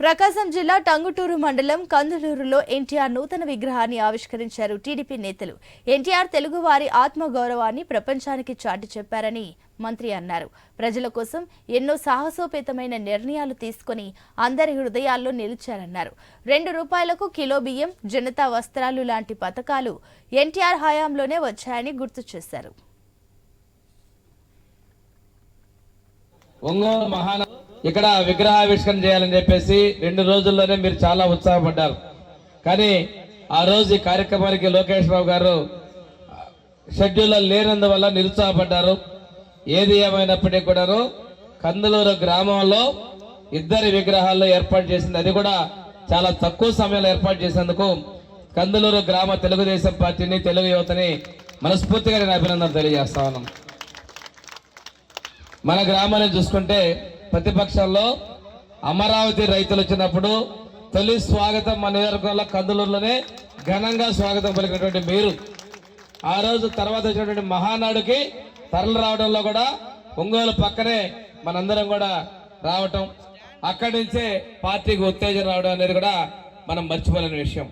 ప్రకాశం జిల్లా టంగుటూరు మండలం కందులూరులో ఎన్టీఆర్ నూతన విగ్రహాన్ని ఆవిష్కరించారు టీడీపీ నేతలు. ఎన్టీఆర్ తెలుగువారి ఆత్మగౌరవాన్ని ప్రపంచానికి చాటి చెప్పారని మంత్రి అన్నారు. ప్రజల కోసం ఎన్నో సాహసోపేతమైన నిర్ణయాలు తీసుకుని అందరి హృదయాల్లో నిలిచారన్నారు. రెండు రూపాయలకు కిలో బియ్యం జనతా వస్త్రాలు లాంటి పథకాలు ఎన్టీఆర్ హయాంలోనే వచ్చాయని గుర్తు చేశారు. ఒంగోలు మహానగరం ఇక్కడ విగ్రహావిష్కరణ చేయాలని చెప్పేసి రెండు రోజుల్లోనే మీరు చాలా ఉత్సాహపడ్డారు. కానీ ఆ రోజు ఈ కార్యక్రమానికి లోకేష్ బాబు గారు షెడ్యూల్లో లేనందువల్ల నిరుత్సాహపడ్డారు. ఏది ఏమైనప్పటికీ కూడాను కందులూరు గ్రామంలో ఇద్దరి విగ్రహాల్లో ఏర్పాటు చేసింది. అది కూడా చాలా తక్కువ సమయంలో ఏర్పాటు చేసేందుకు కందులూరు గ్రామ తెలుగుదేశం పార్టీని తెలుగు యువతని మనస్ఫూర్తిగా నేను అభినందనలు తెలియజేస్తా ఉన్నాను. మన గ్రామాన్ని చూసుకుంటే ప్రతిపక్షంలో అమరావతి రైతులు వచ్చినప్పుడు తొలి స్వాగతం మన నియోజకవర్గంలో కందులూరులోనే ఘనంగా స్వాగతం పలికినటువంటి మీరు. ఆ రోజు తర్వాత వచ్చినటువంటి మహానాడుకి తరలి రావడంలో కూడా ఒంగోలు పక్కనే మనందరం కూడా రావటం అక్కడి నుంచే పార్టీకి ఉత్తేజం రావడం అనేది కూడా మనం మర్చిపోలేని విషయం.